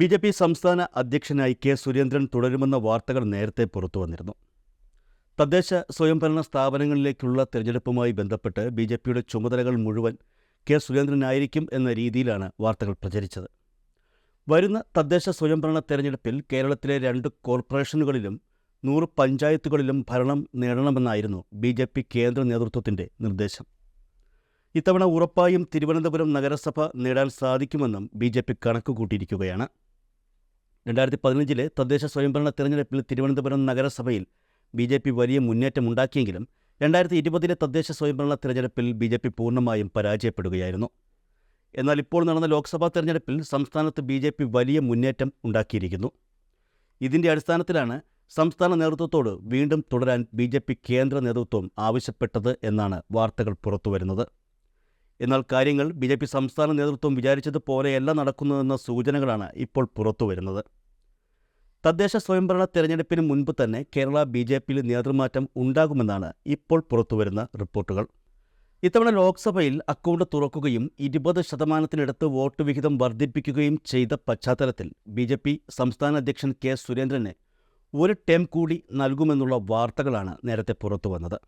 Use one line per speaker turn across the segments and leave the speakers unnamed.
B J P സംസ്ഥാന അധ്യക്ഷനായി K Surendran തുടരുമെന്ന വാർത്തകൾ നേരത്തെ പുറത്തു വന്നിരുന്നു തദ്ദേശ സ്വയംഭരണ സ്ഥാപനങ്ങളിലേക്കുള്ള തിരഞ്ഞെടുപ്പുമായി ബന്ധപ്പെട്ട് ബി ജെ പിയുടെ ചുമതലകൾ മുഴുവൻ കെ സുരേന്ദ്രനായിരിക്കും എന്ന രീതിയിലാണ് വാർത്തകൾ പ്രചരിച്ചത് വരുന്ന തദ്ദേശ സ്വയംഭരണ തെരഞ്ഞെടുപ്പിൽ കേരളത്തിലെ രണ്ട് കോർപ്പറേഷനുകളിലും നൂറ് പഞ്ചായത്തുകളിലും ഭരണം നേടണമെന്നായിരുന്നു ബി ജെ പി കേന്ദ്ര നേതൃത്വത്തിൻ്റെ നിർദ്ദേശം ഇത്തവണ ഉറപ്പായും തിരുവനന്തപുരം നഗരസഭ നേടാൻ സാധിക്കുമെന്നും ബി ജെ പി കണക്കുകൂട്ടിയിരിക്കുകയാണ് രണ്ടായിരത്തി പതിനഞ്ചിലെ തദ്ദേശ സ്വയംഭരണ തെരഞ്ഞെടുപ്പിൽ തിരുവനന്തപുരം നഗരസഭയിൽ ബി ജെ പി വലിയ മുന്നേറ്റമുണ്ടാക്കിയെങ്കിലും രണ്ടായിരത്തി ഇരുപതിലെ തദ്ദേശ സ്വയംഭരണ തെരഞ്ഞെടുപ്പിൽ ബി ജെ പി പൂർണ്ണമായും പരാജയപ്പെടുകയായിരുന്നു എന്നാൽ ഇപ്പോൾ നടന്ന ലോക്സഭാ തെരഞ്ഞെടുപ്പിൽ സംസ്ഥാനത്ത് ബി ജെ പി വലിയ മുന്നേറ്റം ഉണ്ടാക്കിയിരിക്കുന്നു ഇതിൻ്റെ അടിസ്ഥാനത്തിലാണ് സംസ്ഥാന നേതൃത്വത്തോട് വീണ്ടും തുടരാൻ ബി ജെ പി കേന്ദ്ര നേതൃത്വം ആവശ്യപ്പെട്ടത് എന്നാണ് വാർത്തകൾ പുറത്തുവരുന്നത് എന്നാൽ കാര്യങ്ങൾ ബി ജെ പി സംസ്ഥാന നേതൃത്വം വിചാരിച്ചതുപോലെയല്ല നടക്കുന്നതെന്ന സൂചനകളാണ് ഇപ്പോൾ പുറത്തുവരുന്നത് തദ്ദേശ സ്വയംഭരണ തെരഞ്ഞെടുപ്പിന് മുൻപ് തന്നെ കേരള ബി ജെ പിയിൽ നേതൃമാറ്റം ഉണ്ടാകുമെന്നാണ് ഇപ്പോൾ പുറത്തുവരുന്ന റിപ്പോർട്ടുകൾ ഇത്തവണ ലോക്സഭയിൽ അക്കൗണ്ട് തുറക്കുകയും ഇരുപത് ശതമാനത്തിനടുത്ത് വോട്ട് വിഹിതം വർദ്ധിപ്പിക്കുകയും ചെയ്ത പശ്ചാത്തലത്തിൽ ബി ജെ പി സംസ്ഥാന അധ്യക്ഷൻ കെ സുരേന്ദ്രന് ഒരു ടേം കൂടി നൽകുമെന്നുള്ള വാർത്തകളാണ് നേരത്തെ പുറത്തു വന്നത്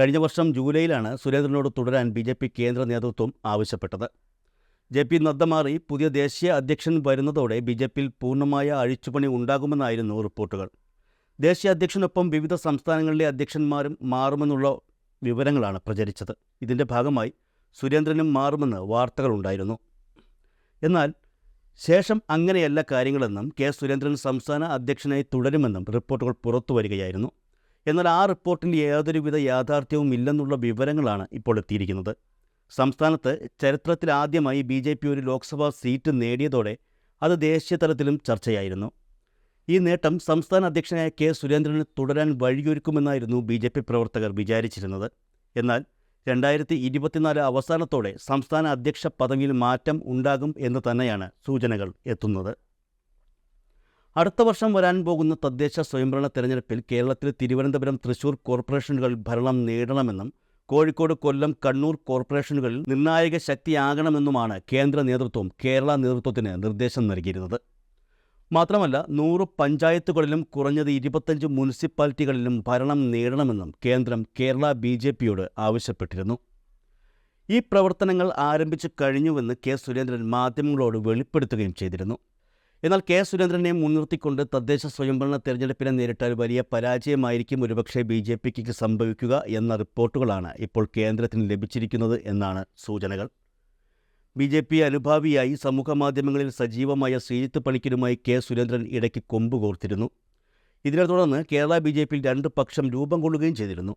കഴിഞ്ഞ വർഷം ജൂലൈയിലാണ് സുരേന്ദ്രനോട് തുടരാൻ ബി കേന്ദ്ര നേതൃത്വം ആവശ്യപ്പെട്ടത് ജെ പി നദ്ദ മാറി പുതിയ ദേശീയ അധ്യക്ഷൻ വരുന്നതോടെ ബി ജെ പിയിൽ പൂർണ്ണമായ അഴിച്ചുപണി ഉണ്ടാകുമെന്നായിരുന്നു റിപ്പോർട്ടുകൾ ദേശീയ അധ്യക്ഷനൊപ്പം വിവിധ സംസ്ഥാനങ്ങളിലെ അധ്യക്ഷന്മാരും മാറുമെന്നുള്ള വിവരങ്ങളാണ് പ്രചരിച്ചത് ഇതിൻ്റെ ഭാഗമായി സുരേന്ദ്രനും മാറുമെന്ന് വാർത്തകളുണ്ടായിരുന്നു എന്നാൽ ശേഷം അങ്ങനെയല്ല കാര്യങ്ങളെന്നും കെ സുരേന്ദ്രൻ സംസ്ഥാന അധ്യക്ഷനായി തുടരുമെന്നും റിപ്പോർട്ടുകൾ പുറത്തു വരികയായിരുന്നു എന്നാൽ ആ റിപ്പോർട്ടിൽ യാതൊരുവിധ യാഥാർത്ഥ്യവും ഇല്ലെന്നുള്ള വിവരങ്ങളാണ് ഇപ്പോൾ എത്തിയിരിക്കുന്നത് സംസ്ഥാനത്ത് ചരിത്രത്തിലാദ്യമായി ബി ജെ പി ഒരു ലോക്സഭാ സീറ്റ് നേടിയതോടെ അത് ദേശീയ തലത്തിലും ചർച്ചയായിരുന്നു ഈ നേട്ടം സംസ്ഥാന അധ്യക്ഷനായ കെ സുരേന്ദ്രന് തുടരാൻ വഴിയൊരുക്കുമെന്നായിരുന്നു ബി ജെ പി പ്രവർത്തകർ വിചാരിച്ചിരുന്നത് എന്നാൽ രണ്ടായിരത്തി ഇരുപത്തിനാല് അവസാനത്തോടെ സംസ്ഥാന അധ്യക്ഷ പദവിയിൽ മാറ്റം ഉണ്ടാകും എന്ന് തന്നെയാണ് സൂചനകൾ എത്തുന്നത് അടുത്ത വർഷം വരാൻ പോകുന്ന തദ്ദേശ സ്വയംഭരണ തെരഞ്ഞെടുപ്പിൽ കേരളത്തിൽ തിരുവനന്തപുരം തൃശൂർ കോർപ്പറേഷനുകൾ ഭരണം നേടണമെന്നും കോഴിക്കോട് കൊല്ലം കണ്ണൂർ കോർപ്പറേഷനുകളിൽ നിർണായക ശക്തിയാകണമെന്നുമാണ് കേന്ദ്ര നേതൃത്വം കേരള നേതൃത്വത്തിന് നിർദ്ദേശം നൽകിയിരുന്നത് മാത്രമല്ല നൂറ് പഞ്ചായത്തുകളിലും കുറഞ്ഞത് ഇരുപത്തഞ്ച് മുനിസിപ്പാലിറ്റികളിലും ഭരണം നേടണമെന്നും കേന്ദ്രം കേരള ബി ജെ പിയോട് ആവശ്യപ്പെട്ടിരുന്നു ഈ പ്രവർത്തനങ്ങൾ ആരംഭിച്ചു കഴിഞ്ഞുവെന്ന് കെ സുരേന്ദ്രൻ മാധ്യമങ്ങളോട് വെളിപ്പെടുത്തുകയും ചെയ്തിരുന്നു എന്നാൽ കെ സുരേന്ദ്രനെ മുൻനിർത്തിക്കൊണ്ട് തദ്ദേശ സ്വയംഭരണ തെരഞ്ഞെടുപ്പിനെ നേരിട്ടാൽ വലിയ പരാജയമായിരിക്കും ഒരുപക്ഷെ ബി ജെ പിക്ക് സംഭവിക്കുക എന്ന റിപ്പോർട്ടുകളാണ് ഇപ്പോൾ കേന്ദ്രത്തിന് ലഭിച്ചിരിക്കുന്നത് എന്നാണ് സൂചനകൾ ബി ജെ പി അനുഭാവിയായി മാധ്യമങ്ങളിൽ സജീവമായ ശ്രീജിത്ത് പണിക്കരുമായി കെ സുരേന്ദ്രൻ ഇടയ്ക്ക് കൊമ്പ് കോർത്തിരുന്നു ഇതിനെ തുടർന്ന് കേരള ബി ജെ പിയിൽ രണ്ട് പക്ഷം രൂപം കൊള്ളുകയും ചെയ്തിരുന്നു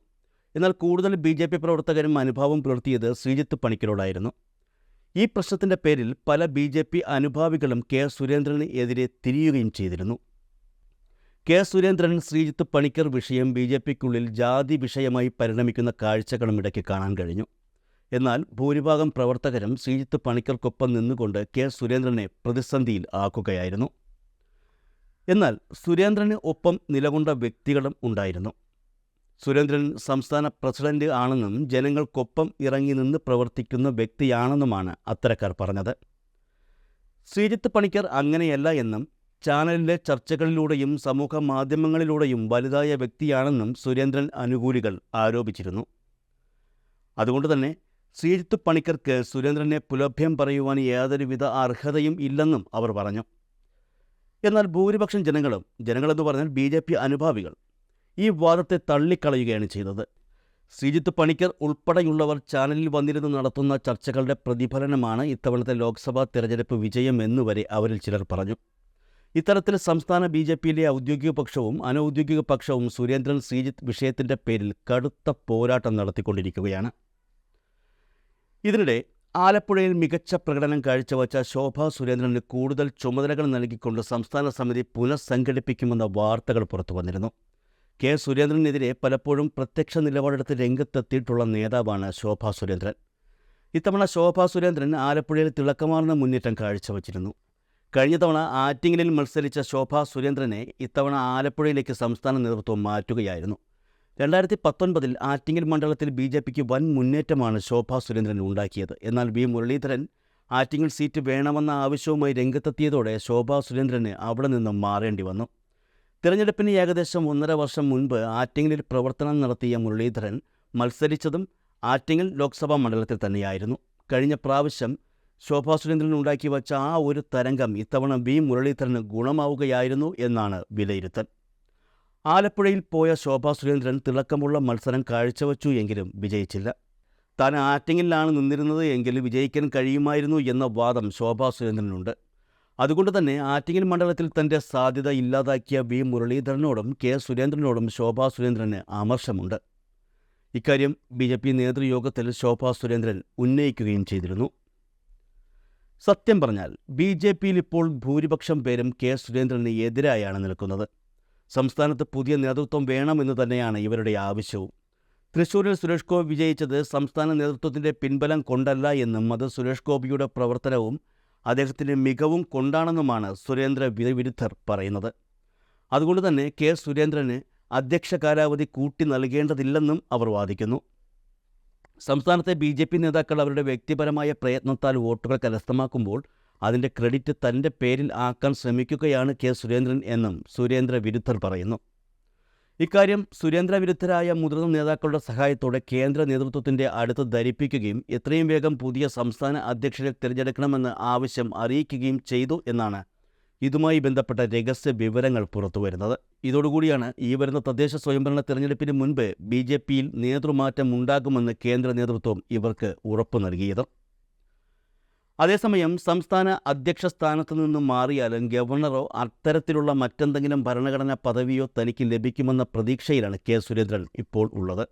എന്നാൽ കൂടുതൽ ബി ജെ പി പ്രവർത്തകരും അനുഭാവം പുലർത്തിയത് ശ്രീജിത്ത് പണിക്കരോടായിരുന്നു ഈ പ്രശ്നത്തിൻ്റെ പേരിൽ പല ബി ജെ പി അനുഭാവികളും കെ സുരേന്ദ്രന് എതിരെ തിരിയുകയും ചെയ്തിരുന്നു കെ സുരേന്ദ്രൻ ശ്രീജിത്ത് പണിക്കർ വിഷയം ബി ജെ പിക്കുള്ളിൽ ജാതി വിഷയമായി പരിണമിക്കുന്ന കാഴ്ചകളും ഇടയ്ക്ക് കാണാൻ കഴിഞ്ഞു എന്നാൽ ഭൂരിഭാഗം പ്രവർത്തകരും ശ്രീജിത്ത് പണിക്കർക്കൊപ്പം നിന്നുകൊണ്ട് കെ സുരേന്ദ്രനെ പ്രതിസന്ധിയിൽ ആക്കുകയായിരുന്നു എന്നാൽ സുരേന്ദ്രന് ഒപ്പം നിലകൊണ്ട വ്യക്തികളും ഉണ്ടായിരുന്നു സുരേന്ദ്രൻ സംസ്ഥാന പ്രസിഡന്റ് ആണെന്നും ജനങ്ങൾക്കൊപ്പം ഇറങ്ങി നിന്ന് പ്രവർത്തിക്കുന്ന വ്യക്തിയാണെന്നുമാണ് അത്തരക്കാർ പറഞ്ഞത് ശ്രീജിത്ത് പണിക്കർ അങ്ങനെയല്ല എന്നും ചാനലിലെ ചർച്ചകളിലൂടെയും സമൂഹ മാധ്യമങ്ങളിലൂടെയും വലുതായ വ്യക്തിയാണെന്നും സുരേന്ദ്രൻ അനുകൂലികൾ ആരോപിച്ചിരുന്നു അതുകൊണ്ട് തന്നെ ശ്രീജിത്ത് പണിക്കർക്ക് സുരേന്ദ്രനെ പുലഭ്യം പറയുവാൻ യാതൊരുവിധ അർഹതയും ഇല്ലെന്നും അവർ പറഞ്ഞു എന്നാൽ ഭൂരിപക്ഷം ജനങ്ങളും ജനങ്ങളെന്ന് പറഞ്ഞാൽ ബി ജെ പി അനുഭാവികൾ ഈ വാദത്തെ തള്ളിക്കളയുകയാണ് ചെയ്തത് ശ്രീജിത്ത് പണിക്കർ ഉൾപ്പെടെയുള്ളവർ ചാനലിൽ വന്നിരുന്ന് നടത്തുന്ന ചർച്ചകളുടെ പ്രതിഫലനമാണ് ഇത്തവണത്തെ ലോക്സഭാ തെരഞ്ഞെടുപ്പ് വിജയം എന്നുവരെ അവരിൽ ചിലർ പറഞ്ഞു ഇത്തരത്തിൽ സംസ്ഥാന ബി ജെ പിയിലെ ഔദ്യോഗിക പക്ഷവും അനൗദ്യോഗിക പക്ഷവും സുരേന്ദ്രൻ ശ്രീജിത്ത് വിഷയത്തിൻ്റെ പേരിൽ കടുത്ത പോരാട്ടം നടത്തിക്കൊണ്ടിരിക്കുകയാണ് ഇതിനിടെ ആലപ്പുഴയിൽ മികച്ച പ്രകടനം കാഴ്ചവച്ച ശോഭ സുരേന്ദ്രന് കൂടുതൽ ചുമതലകൾ നൽകിക്കൊണ്ട് സംസ്ഥാന സമിതി പുനഃസംഘടിപ്പിക്കുമെന്ന വാർത്തകൾ പുറത്തു വന്നിരുന്നു കെ സുരേന്ദ്രനെതിരെ പലപ്പോഴും പ്രത്യക്ഷ നിലപാടെടുത്ത് രംഗത്തെത്തിയിട്ടുള്ള നേതാവാണ് ശോഭാ സുരേന്ദ്രൻ ഇത്തവണ ശോഭാ സുരേന്ദ്രൻ ആലപ്പുഴയിൽ തിളക്കമാർന്ന മുന്നേറ്റം കാഴ്ചവച്ചിരുന്നു കഴിഞ്ഞ തവണ ആറ്റിങ്ങലിൽ മത്സരിച്ച ശോഭാ സുരേന്ദ്രനെ ഇത്തവണ ആലപ്പുഴയിലേക്ക് സംസ്ഥാന നേതൃത്വം മാറ്റുകയായിരുന്നു രണ്ടായിരത്തി പത്തൊൻപതിൽ ആറ്റിങ്ങൽ മണ്ഡലത്തിൽ ബി ജെ പിക്ക് വൻ മുന്നേറ്റമാണ് ശോഭാ സുരേന്ദ്രൻ ഉണ്ടാക്കിയത് എന്നാൽ വി മുരളീധരൻ ആറ്റിങ്ങൽ സീറ്റ് വേണമെന്ന ആവശ്യവുമായി രംഗത്തെത്തിയതോടെ ശോഭാ സുരേന്ദ്രന് അവിടെ നിന്നും മാറേണ്ടി വന്നു തിരഞ്ഞെടുപ്പിന് ഏകദേശം ഒന്നര വർഷം മുൻപ് ആറ്റിങ്ങലിൽ പ്രവർത്തനം നടത്തിയ മുരളീധരൻ മത്സരിച്ചതും ആറ്റിങ്ങൽ ലോക്സഭാ മണ്ഡലത്തിൽ തന്നെയായിരുന്നു കഴിഞ്ഞ പ്രാവശ്യം ശോഭാ സുരേന്ദ്രൻ ഉണ്ടാക്കി വച്ച ആ ഒരു തരംഗം ഇത്തവണ വി മുരളീധരന് ഗുണമാവുകയായിരുന്നു എന്നാണ് വിലയിരുത്തൽ ആലപ്പുഴയിൽ പോയ ശോഭാ സുരേന്ദ്രൻ തിളക്കമുള്ള മത്സരം കാഴ്ചവെച്ചു എങ്കിലും വിജയിച്ചില്ല താൻ ആറ്റിങ്ങിലാണ് നിന്നിരുന്നത് എങ്കിൽ വിജയിക്കാൻ കഴിയുമായിരുന്നു എന്ന വാദം ശോഭാ സുരേന്ദ്രനുണ്ട് അതുകൊണ്ട് തന്നെ ആറ്റിങ്ങൽ മണ്ഡലത്തിൽ തന്റെ സാധ്യത ഇല്ലാതാക്കിയ വി മുരളീധരനോടും കെ സുരേന്ദ്രനോടും ശോഭാ സുരേന്ദ്രന് ആമർശമുണ്ട് ഇക്കാര്യം ബി ജെ പി നേതൃയോഗത്തിൽ ശോഭാ സുരേന്ദ്രൻ ഉന്നയിക്കുകയും ചെയ്തിരുന്നു സത്യം പറഞ്ഞാൽ ബി ജെ പിയിൽ ഇപ്പോൾ ഭൂരിപക്ഷം പേരും കെ സുരേന്ദ്രന് എതിരായാണ് നിൽക്കുന്നത് സംസ്ഥാനത്ത് പുതിയ നേതൃത്വം വേണമെന്ന് തന്നെയാണ് ഇവരുടെ ആവശ്യവും തൃശൂരിൽ സുരേഷ് ഗോപി വിജയിച്ചത് സംസ്ഥാന നേതൃത്വത്തിന്റെ പിൻബലം കൊണ്ടല്ല എന്നും അത് സുരേഷ് ഗോപിയുടെ പ്രവർത്തനവും അദ്ദേഹത്തിന് മികവും കൊണ്ടാണെന്നുമാണ് സുരേന്ദ്ര വിരുദ്ധർ പറയുന്നത് അതുകൊണ്ട് തന്നെ കെ സുരേന്ദ്രന് അധ്യക്ഷ കാലാവധി കൂട്ടി നൽകേണ്ടതില്ലെന്നും അവർ വാദിക്കുന്നു സംസ്ഥാനത്തെ ബി ജെ പി നേതാക്കൾ അവരുടെ വ്യക്തിപരമായ പ്രയത്നത്താൽ വോട്ടുകൾ കരസ്ഥമാക്കുമ്പോൾ അതിൻ്റെ ക്രെഡിറ്റ് തൻ്റെ പേരിൽ ആക്കാൻ ശ്രമിക്കുകയാണ് കെ സുരേന്ദ്രൻ എന്നും സുരേന്ദ്ര വിരുദ്ധർ പറയുന്നു ഇക്കാര്യം സുരേന്ദ്ര വിരുദ്ധരായ മുതിർന്ന നേതാക്കളുടെ സഹായത്തോടെ കേന്ദ്ര നേതൃത്വത്തിന്റെ അടുത്ത് ധരിപ്പിക്കുകയും എത്രയും വേഗം പുതിയ സംസ്ഥാന അധ്യക്ഷരെ തിരഞ്ഞെടുക്കണമെന്ന് ആവശ്യം അറിയിക്കുകയും ചെയ്തു എന്നാണ് ഇതുമായി ബന്ധപ്പെട്ട രഹസ്യ വിവരങ്ങൾ പുറത്തുവരുന്നത് ഇതോടുകൂടിയാണ് ഈ വരുന്ന തദ്ദേശ സ്വയംഭരണ തെരഞ്ഞെടുപ്പിന് മുൻപ് ബി ജെ പിയിൽ നേതൃമാറ്റം ഉണ്ടാകുമെന്ന് കേന്ദ്ര നേതൃത്വം ഇവർക്ക് ഉറപ്പു നൽകിയത് അതേസമയം സംസ്ഥാന അധ്യക്ഷ സ്ഥാനത്ത് നിന്നും മാറിയാലും ഗവർണറോ അത്തരത്തിലുള്ള മറ്റെന്തെങ്കിലും ഭരണഘടനാ പദവിയോ തനിക്ക് ലഭിക്കുമെന്ന പ്രതീക്ഷയിലാണ് കെ സുരേന്ദ്രൻ ഇപ്പോൾ ഉള്ളത്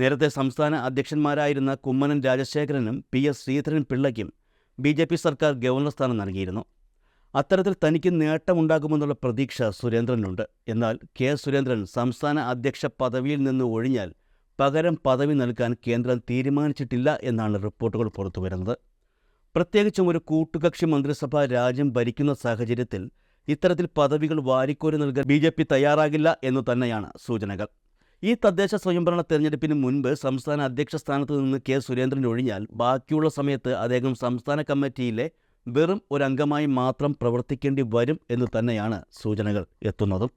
നേരത്തെ സംസ്ഥാന അധ്യക്ഷന്മാരായിരുന്ന കുമ്മനം രാജശേഖരനും പി എസ് ശ്രീധരൻ പിള്ളയ്ക്കും ബി ജെ പി സർക്കാർ ഗവർണർ സ്ഥാനം നൽകിയിരുന്നു അത്തരത്തിൽ തനിക്ക് നേട്ടമുണ്ടാകുമെന്നുള്ള പ്രതീക്ഷ സുരേന്ദ്രനുണ്ട് എന്നാൽ കെ സുരേന്ദ്രൻ സംസ്ഥാന അധ്യക്ഷ പദവിയിൽ നിന്ന് ഒഴിഞ്ഞാൽ പകരം പദവി നൽകാൻ കേന്ദ്രം തീരുമാനിച്ചിട്ടില്ല എന്നാണ് റിപ്പോർട്ടുകൾ പുറത്തുവരുന്നത് പ്രത്യേകിച്ചും ഒരു കൂട്ടുകക്ഷി മന്ത്രിസഭ രാജ്യം ഭരിക്കുന്ന സാഹചര്യത്തിൽ ഇത്തരത്തിൽ പദവികൾ വാരിക്കോരി നൽകാൻ ബി ജെ പി തയ്യാറാകില്ല എന്ന് തന്നെയാണ് സൂചനകൾ ഈ തദ്ദേശ സ്വയംഭരണ തെരഞ്ഞെടുപ്പിന് മുൻപ് സംസ്ഥാന അധ്യക്ഷ സ്ഥാനത്ത് നിന്ന് കെ സുരേന്ദ്രൻ ഒഴിഞ്ഞാൽ ബാക്കിയുള്ള സമയത്ത് അദ്ദേഹം സംസ്ഥാന കമ്മിറ്റിയിലെ വെറും ഒരു അംഗമായി മാത്രം പ്രവർത്തിക്കേണ്ടി വരും എന്ന് തന്നെയാണ് സൂചനകൾ എത്തുന്നതും